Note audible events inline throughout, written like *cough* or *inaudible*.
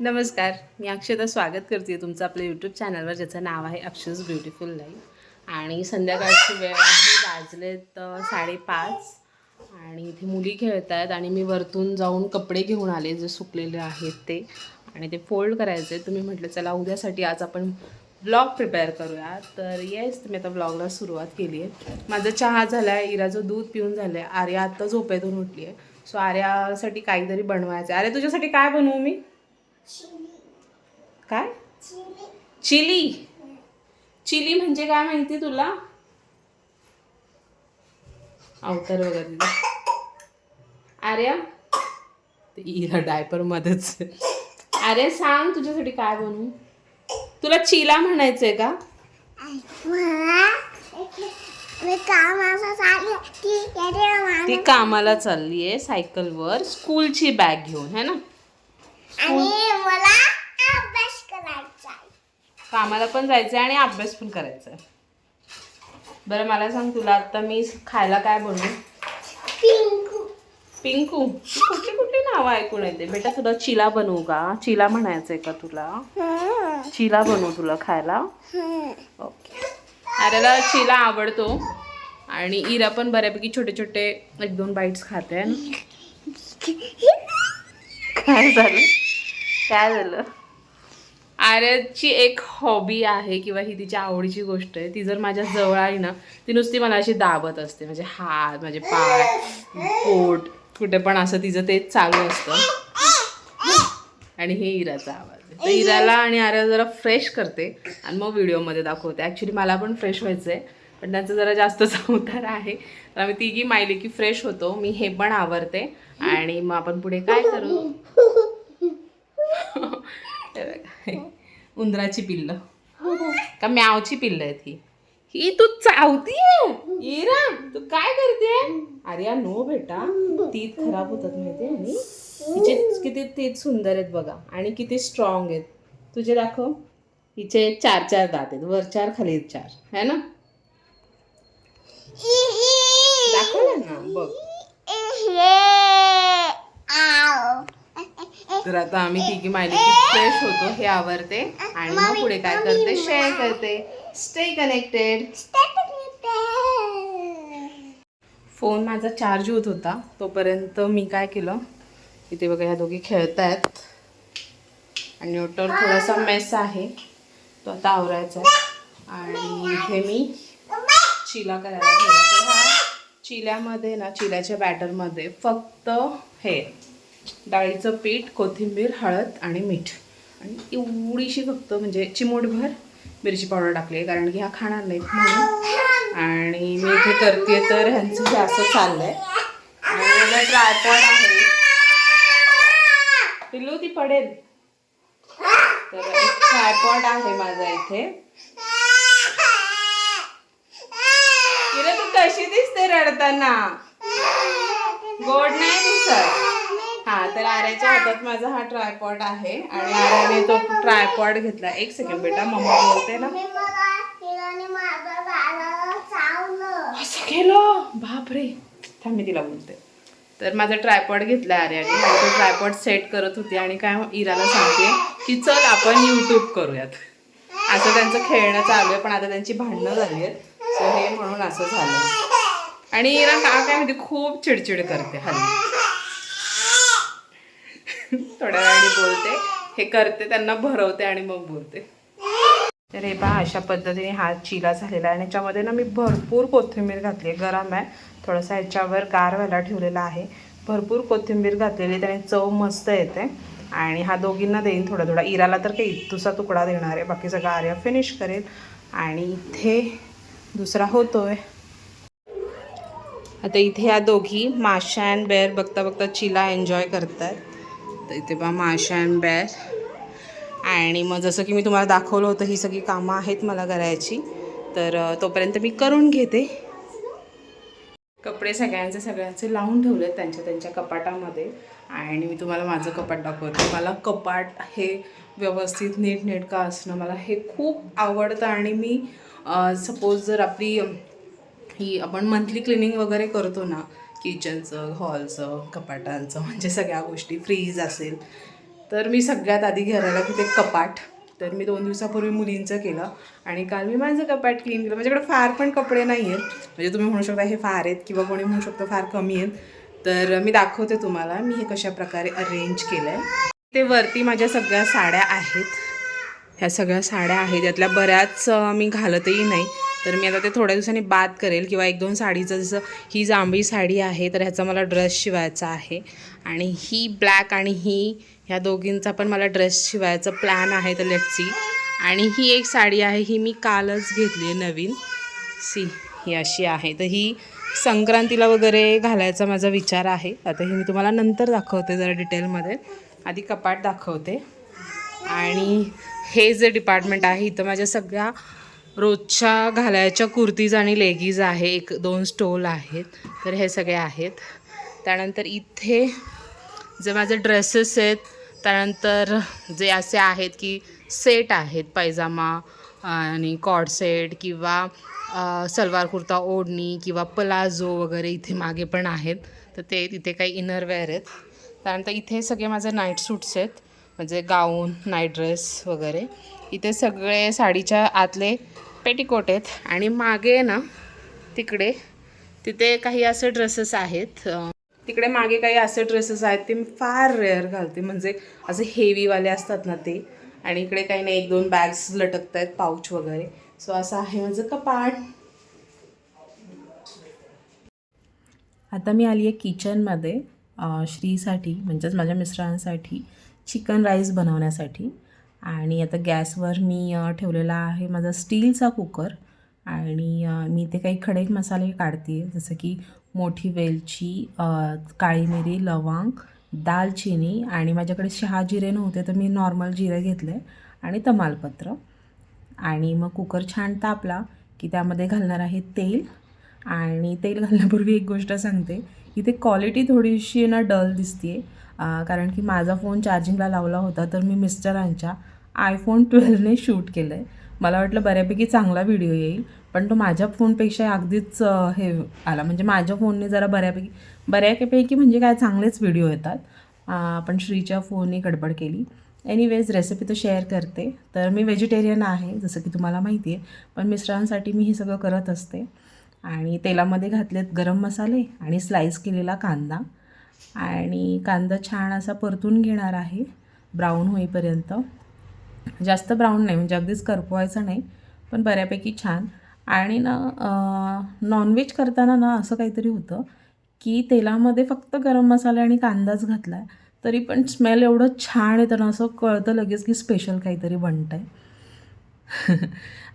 नमस्कार मी अक्षता स्वागत करते तुमचं आपल्या यूट्यूब चॅनलवर ज्याचं नाव आहे अक्षस ब्युटिफुल लाईफ आणि संध्याकाळची वेळ आहे वाजलेत साडेपाच आणि इथे मुली खेळत आहेत आणि मी वरतून जाऊन कपडे घेऊन आले जे सुकलेले आहेत ते. आणि ते फोल्ड करायचे तुम्ही म्हटलं चला उद्यासाठी आज आपण ब्लॉग प्रिपेअर करूया. तर येस मी आता ब्लॉगला सुरुवात केली आहे माझा चहा झाला आहे इराचं दूध पिऊन झालं आहे आर्या आत्ता झोपेतून उठली आहे सो आर्यासाठी काहीतरी बनवायचं आहे आर्या तुझ्यासाठी काय बनवू मी? काय? चिली. चिली. म्हणजे काय माहिती तुला? अवतार वगैरे आर्या? इरा डायपर मध्येच. अरे सांग तुझ्यासाठी काय बनवू? तुला चिला म्हणायचंय का? ती कामाला चालली आहे सायकलवर. स्कूलची बॅग घेऊन है ना? आणि मला अभ्यास करायचा आहे. कामाला पण जायचं आहे आणि अभ्यास पण करायचा आहे बरं मला सांग तुला आता मी खायला काय बनवू? पिंकू. पिंकू? तू कुठली कुठली नावं ऐकून येते? बेटा तुला चिला बनवू का? चिला म्हणायचंय का तुला. चिला बनवू तुला खायला. ओके. अरेला चिला आवडतो. आणि इरा पण बऱ्यापैकी छोटे छोटे एक दोन बाईट्स खाते. *laughs* काय झालं? काय झालं? आर्याची एक हॉबी आहे किंवा ही तिच्या आवडीची गोष्ट आहे ती जर माझ्या जवळ आली ना ती नुसती मला अशी दाबत असते. म्हणजे हात माझे पाय पोट कुठे पण असं तिचं ते चालू असतं. आणि हे इराचा आवाज आहे. तर इराला आणि आर्या जरा फ्रेश करते आणि मग व्हिडिओमध्ये दाखवते. ॲक्च्युली मला पण फ्रेश व्हायचं आहे पण त्यांचं जरा जास्त *laughs* चवतार आहे. तर आम्ही तिघी मायली की फ्रेश होतो. मी हे पण आवरते. आणि मग आपण पुढे काय करू? *laughs* उंदराची पिल्ल. का म्यावची पिल्ल आहेत ही? ही तू चावतीये इरा तू काय करते? अरे नो बेटा. तीत खराब होतात माहितीये आणि हिचे किती तीत सुंदर आहेत बघा आणि किती स्ट्रॉंग आहेत. तुझे दाखव. हिचे चार चार दात आहेत. वर चार खाली चार. है ना? दाखवलं ना बघ. तर आता आम्ही तिघी की फ्रेश होतो हे आवडते आणि मग पुढे काय करते? शेअर करते. स्टे कनेक्टेड फोन माझा चार्ज होत होता. तोपर्यंत मी काय केलं? इथे बघा ह्या दोघी खेळत आहेत आणि न्यूट्रल थोडासा मेस आहे. तो आता आवरायचा आहे. आणि इथे मी चिला करायला ठेवला तर ह्या चिल्यामध्ये ना चिल्याच्या बॅटरमध्ये फक्त हे डाळीचं पीठ कोथिंबीर हळद आणि मीठ. आणि एवढीशी फक्त म्हणजे चिमूटभर मिरची पावडर टाकली आहे कारण की ह्या खाणार नाहीत म्हणून. आणि मी इथे करते तर ह्यांचं हे असं आहे आणि मला ट्रायपॉड आहे. पिल्लू ती पडेल. तर एक ट्रायपॉड आहे माझा इथे. तिला तू कशी दिसते रडताना? गोड नाही दिसत. हा तर आर्याच्या हातात माझा हा ट्रायपॉड आहे आणि आर्याने तो ट्रायपॉड घेतला. एक सेकंड बेटा मम्मा बोलते ना. असं केलं? बापरे. थांब मी तिला बोलते. तर माझा ट्रायपॉड घेतला आर्याने आणि तो ट्रायपॉड सेट करत होती आणि काय इराला सांगते की चल आपण यूट्यूब करूयात. असं त्यांचं खेळणं चालू आहे पण आता त्यांची भांडणं झाली आहेत. सो हे म्हणून असं झालं. आणि इरा का काय म्हणते खूप चिडचिड करते हल्ली. थोड्या वेळाने बोलते. हे करते त्यांना भरवते आणि मग बोलते. तर हे पहा अशा पद्धतीने हा चिला झालेला आहे. आणि याच्यामध्ये ना मी भरपूर कोथिंबीर घातली आहे गरम आहे. थोडासा ह्याच्यावर गार व्हायला ठेवलेला आहे. भरपूर कोथिंबीर घातलेली त्याने चव मस्त येते. आणि हा दोघींना देईन थोडा थोडा. इराला तर काही इतुसा तुकडा देणार आहे. बाकी सगळं आर्या फिनिश करेल. आणि इथे दुसरा होतोय. आता इथे या दोघी माशा अँड बेअर बघता बघता चिला एन्जॉय करतात तर इथे पहा माशा अँड बॅर आणि मग जसं की मी तुम्हाला दाखवलं होतं ही सगळी कामं आहेत मला करायची. तर तोपर्यंत मी करून घेते. कपडे सगळ्यांचे सगळ्यांचे लावून ठेवले त्यांच्या त्यांच्या कपाटामध्ये. आणि मी तुम्हाला माझं कपाट दाखवते. मला कपाट हे व्यवस्थित नीटनेटकं असणं मला हे खूप आवडतं. आणि मी सपोज जर आपली ही आपण मंथली क्लिनिंग वगैरे करतो ना किचनचं हॉलचं कपाटांचं म्हणजे सगळ्या गोष्टी. फ्रीज असेल. तर मी सगळ्यात आधी घराला तिथे कपाट. तर मी दोन दिवसापूर्वी मुलींचं केलं आणि काल मी माझं कपाट क्लीन केलं. माझ्याकडे फार पण कपडे नाही आहेत म्हणजे तुम्ही म्हणू शकता हे फार आहेत किंवा कोणी म्हणू शकतो फार कमी आहेत. तर मी दाखवते तुम्हाला मी हे कशा प्रकारे अरेंज केलं आहे ते वरती माझ्या सगळ्या साड्या आहेत. ह्या सगळ्या साड्या आहेत. त्यातल्या बऱ्याच मी घालतही नाही. तर मी आता ते थोड्या दिवसांनी बाद करेल किंवा एक दोन साडीचं जसं ही जांभळी साडी आहे तर ह्याचा मला ड्रेस शिवायचा आहे. आणि ही ब्लॅक आणि ही ह्या दोघींचा पण मला ड्रेस शिवायचा प्लॅन आहे तर लेटची आणि ही एक साडी आहे ही मी कालच घेतली आहे नवीन. सी ही अशी आहे. तर ही संक्रांतीला वगैरे घालायचा माझा विचार आहे. आता ही मी तुम्हाला नंतर दाखवते जरा डिटेलमध्ये आधी कपाट दाखवते. आणि हे जे डिपार्टमेंट आहे इथं माझ्या सगळ्या रोजच्या घालायच्या कुर्तीज आणि लेगीज आहे एक दोन स्टोल आहेत तर हे सगळे आहेत. त्यानंतर इथे जे माझे ड्रेसेस आहेत त्यानंतर जे असे आहेत की सेट आहेत पायजामा आणि कॉड सेट किंवा सलवार कुर्ता ओढणी किंवा पलाझो वगैरे इथे मागे पण आहेत. तर ते तिथे काही इनरवेअर आहेत. त्यानंतर इथे सगळे माझे नाईट सूट्स आहेत म्हणजे गाऊन नाईट ड्रेस वगैरे. इथे सगळे साडीच्या आतले पेटिकोट आहेत. आणि मागे ना तिकडे तिथे काही असे ड्रेसेस आहेत. तिकडे मागे काही असे ड्रेसेस आहेत ते मी फार रेअर घालते. म्हणजे असे हेवीवाले असतात ना ते. आणि इकडे काही नाही एक दोन बॅग्स लटकत आहेत पाऊच वगैरे. सो असं आहे माझं कपाट. आता मी आली आहे किचनमध्ये श्रीसाठी म्हणजेच माझ्या मिस्टरांसाठी चिकन राईस बनवण्यासाठी. आणि आता गॅसवर मी ठेवलेला आहे माझा स्टीलचा कुकर आणि मी ते काही खडे मसाले काढते जसं की मोठी वेलची काळी मिरी लवंग दालचिनी आणि माझ्याकडे शहा जिरे नव्हते तर मी नॉर्मल जिरे घेतले आणि तमालपत्र. आणि मग कुकर छान तापला की त्यामध्ये घालणार आहे तेल. आणि तेल घालण्यापूर्वी एक गोष्ट सांगते इथे क्वालिटी थोडीशी ना डल दिसते कारण की माझा फोन चार्जिंगला लावला होता तर मी मिस्टरांच्या आयफोन ट्वेल्वने शूट केलं आहे मला वाटलं बऱ्यापैकी चांगला व्हिडिओ येईल पण तो माझ्या फोनपेक्षा अगदीच हे आला. म्हणजे माझ्या फोनने जरा बऱ्यापैकी बऱ्यापैकी म्हणजे काय चांगलेच व्हिडिओ येतात. पण श्रीच्या फोनने गडबड केली. एनिवेज रेसिपी तर शेअर करते. तर मी व्हेजिटेरियन आहे जसं की तुम्हाला माहिती आहे पण मिस्टरांसाठी मी हे सगळं करत असते. आणि तेलामध्ये घातलेत गरम मसाले आणि स्लाईस केलेला कांदा. आणि कांदा छान असा परतून घेणार आहे ब्राऊन होईपर्यंत. जास्त ब्राऊन नाही म्हणजे अगदीच करपवायचं नाही पण बऱ्यापैकी छान. आणि ना नॉनव्हेज करताना ना असं काहीतरी होतं की तेलामध्ये फक्त गरम मसाले आणि कांदाच घातला आहे तरी पण स्मेल एवढं छान येतं ना असं कळतं लगेच की स्पेशल काहीतरी बनतं आहे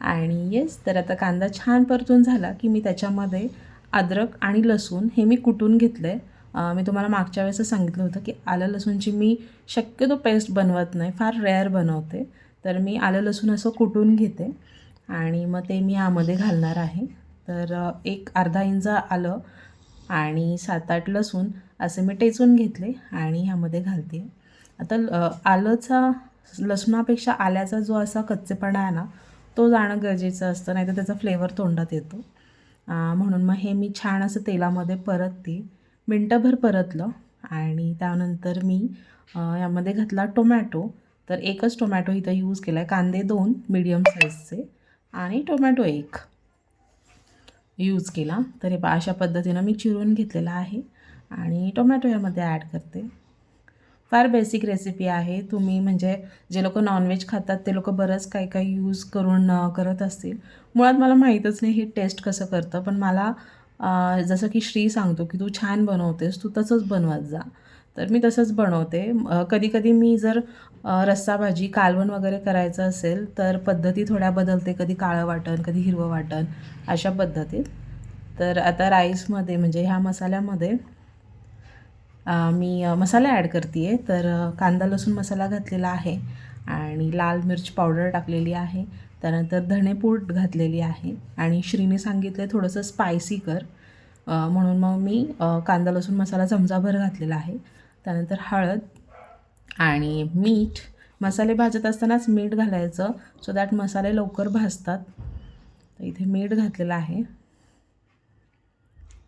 आणि येस तर आता कांदा छान परतून झाला की मी त्याच्यामध्ये अद्रक आणि लसूण हे मी कुटून घेतलं आहे मी तुम्हाला मागच्या वेळेस सांगितलं होतं की आलं लसूणची मी शक्यतो पेस्ट बनवत नाही फार रेअर बनवते. तर मी आलं लसूण असं कुटून घेते आणि मग ते मी यामध्ये घालणार आहे. तर एक अर्धा इंच आलं आणि सात आठ लसूण असे मी टेचून घेतले आणि ह्यामध्ये घालते. आता आलंचा लसणापेक्षा आल्याचा जो असा कच्चेपणा आहे ना तो जाणं गरजेचं असतं नाही तर त्याचा फ्लेवर तोंडात येतो. म्हणून मग हे मी छान असं तेलामध्ये परतते. मिनटंभर परतलं आणि त्यानंतर मी यामध्ये घातला टोमॅटो. तर एकच टोमॅटो इथं यूज केला आहे कांदे दोन मीडियम साईजचे आणि टोमॅटो एक. यूज केला. तर हे अशा पद्धतीनं मी चिरून घेतलेला आहे आणि टोमॅटो यामध्ये ॲड करते. फार बेसिक रेसिपी आहे. तुम्ही म्हणजे जे लोक नॉनव्हेज खातात ते लोक बरंच काही काही यूज करून करत असतील. मुळात मला माहीतच नाही हे टेस्ट कसं करतं पण मला जसं की श्री सांगतो की तू छान बनवतेस तू तसंच बनवत जा. तर मी तसंच बनवते. कधीकधी मी जर रस्सा भाजी कालवण वगैरे करायचं असेल तर पद्धती थोड्या बदलते. कधी काळं वाटण कधी हिरवं वाटण अशा पद्धतीत. तर आता राईसमध्ये म्हणजे ह्या मसाल्यामध्ये मी मसाले ॲड करते आहे तर कांदा लसूण मसाला घातलेला आहे आणि लाल मिर्च पावडर टाकलेली आहे. त्यानंतर धणेपूड घातलेली आहे आणि श्रीने सांगितलं थोडंसं स्पायसी कर. म्हणून मग मी कांदा लसूण मसाला चमचाभर घातलेला आहे. त्यानंतर हळद आणि मीठ. मसाले भाजत असतानाच मीठ घालायचं सो दॅट मसाले लवकर भाजतात. तर इथे मीठ घातलेलं आहे.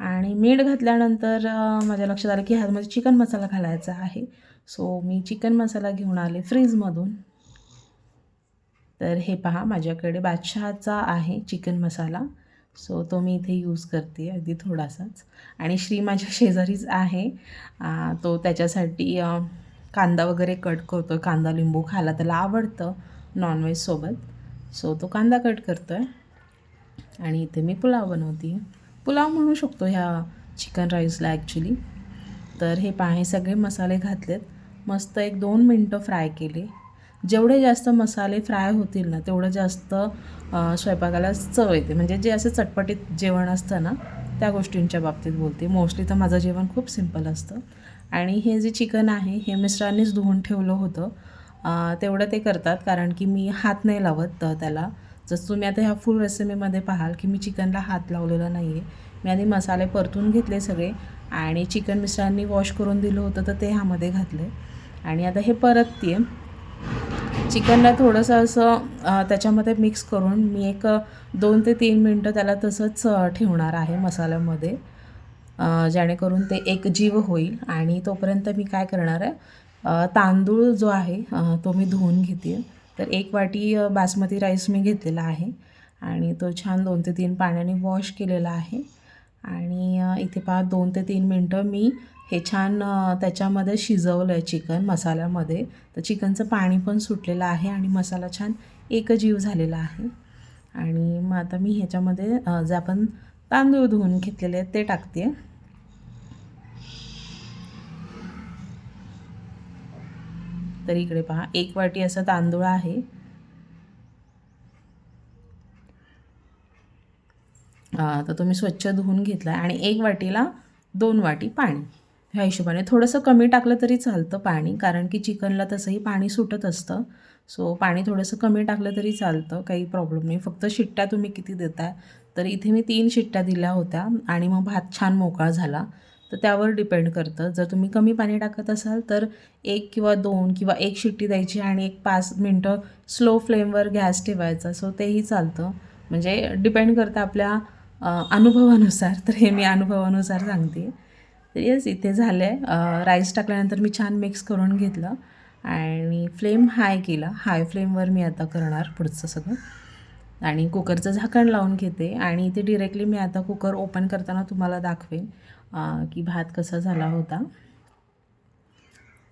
आणि मीठ घातल्यानंतर माझ्या लक्षात आलं की ह्यामध्ये चिकन मसाला घालायचा आहे. सो मी चिकन मसाला घेऊन आले फ्रीजमधून. तर हे पहा माझ्याकडे बादशहाचा आहे चिकन मसाला. सो तो मी इथे यूज करते अगदी थोडासाच. आणि श्री माझ्या शेजारीच आहे. तो त्याच्यासाठी कांदा वगैरे कट करतो. कांदा लिंबू खायला त्याला आवडतं नॉनव्हेजसोबत सो तो कांदा कट करतो आहे आणि इथे मी पुलाव बनवते. पुलाव म्हणू शकतो ह्या चिकन राईसला ॲक्च्युली तर हे पाहे सगळे मसाले घातलेत. मस्त एक दोन मिनटं फ्राय केले. जेवढे जास्त मसाले फ्राय होतील ना तेवढं जास्त स्वयंपाकाला चव येते. म्हणजे जे असं चटपटीत जेवण असतं ना त्या गोष्टींच्या बाबतीत बोलते. मोस्टली तर माझं जेवण खूप सिंपल असतं. आणि हे जे चिकन आहे हे मिस्टरांनीच धुवून ठेवलं होतं. तेवढं ते करतात कारण की मी हात नाही लावत त्याला जसं तुम्ही आता ह्या फुल रेसिपीमध्ये पाहाल की मी चिकनला हात लावलेला नाही आहे मी आधी मसाले परतून घेतले सगळे आणि चिकन मिस्टरांनी वॉश करून दिलं होतं तर ते ह्यामध्ये घातलं आणि आता हे परतते चिकनला थोडंसं असं त्याच्यामध्ये मिक्स करून मी एक दोन ते तीन मिनटं त्याला तसंच ठेवणार आहे मसाल्यामध्ये. जेणेकरून ते एक जीव होईल आणि तोपर्यंत मी काय करणार आहे तांदूळ जो आहे तो मी धुवून घेते तर एक वाटी बासमती राईस मी घेतलेला आहे आणि तो छान दोन ते तीन पाण्याने वॉश केलेला आहे. आणि इथे पहा दोन ते तीन मिनटं मी हे छान त्याच्यामध्ये शिजवलं आहे चिकन मसाल्यामध्ये. तर चिकनचं पाणी पण सुटलेलं आहे आणि मसाला छान एकजीव झालेला आहे. आणि मग आता मी ह्याच्यामध्ये जे आपण तांदूळ धुवून घेतलेले आहेत ते टाकते तर इकडे पहा. एक वाटी असा तांदूळ आहे. तर तुम्ही स्वच्छ धुवून घेतला आणि एक वाटीला दोन वाटी पाणी. ह्या हिशोबाने थोडंसं कमी टाकलं तरी चालतं पाणी कारण की चिकनला तसंही पाणी सुटत असतं. सो पाणी थोडंसं कमी टाकलं तरी चालतं काही प्रॉब्लेम नाही. फक्त शिट्ट्या तुम्ही किती देताय तर इथे मी तीन शिट्ट्या दिल्या होत्या आणि मग भात छान मोकळा झाला. तर त्यावर डिपेंड करतं. जर तुम्ही कमी पाणी टाकत असाल तर एक किंवा दोन किंवा एक शिट्टी द्यायची आणि एक पाच मिनटं स्लो फ्लेमवर गॅस ठेवायचा. सो तेही चालतं. म्हणजे डिपेंड करतं आपल्या अनुभवानुसार. तर हे मी अनुभवानुसार सांगते. तर येस इथे झालं आहे राईस टाकल्यानंतर मी छान मिक्स करून घेतलं आणि फ्लेम हाय केला. हाय फ्लेमवर मी आता करणार पुढचं सगळं. आणि कुकरचं झाकण लावून घेते. आणि इथे डिरेक्टली मी आता कुकर ओपन करताना तुम्हाला दाखवेन. की भात कसा झाला होता.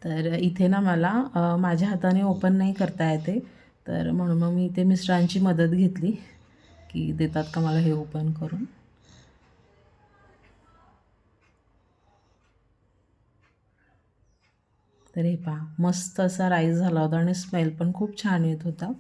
तर इथे ना मला माझ्या हाताने ओपन नाही करता येते. तर म्हणून मग मी इथे मिस्टरांची मदत घेतली की देतात का मला हे ओपन करून. तर हे पहा मस्त असा राईस झाला होता आणि स्मेल पण खूप छान येत होता.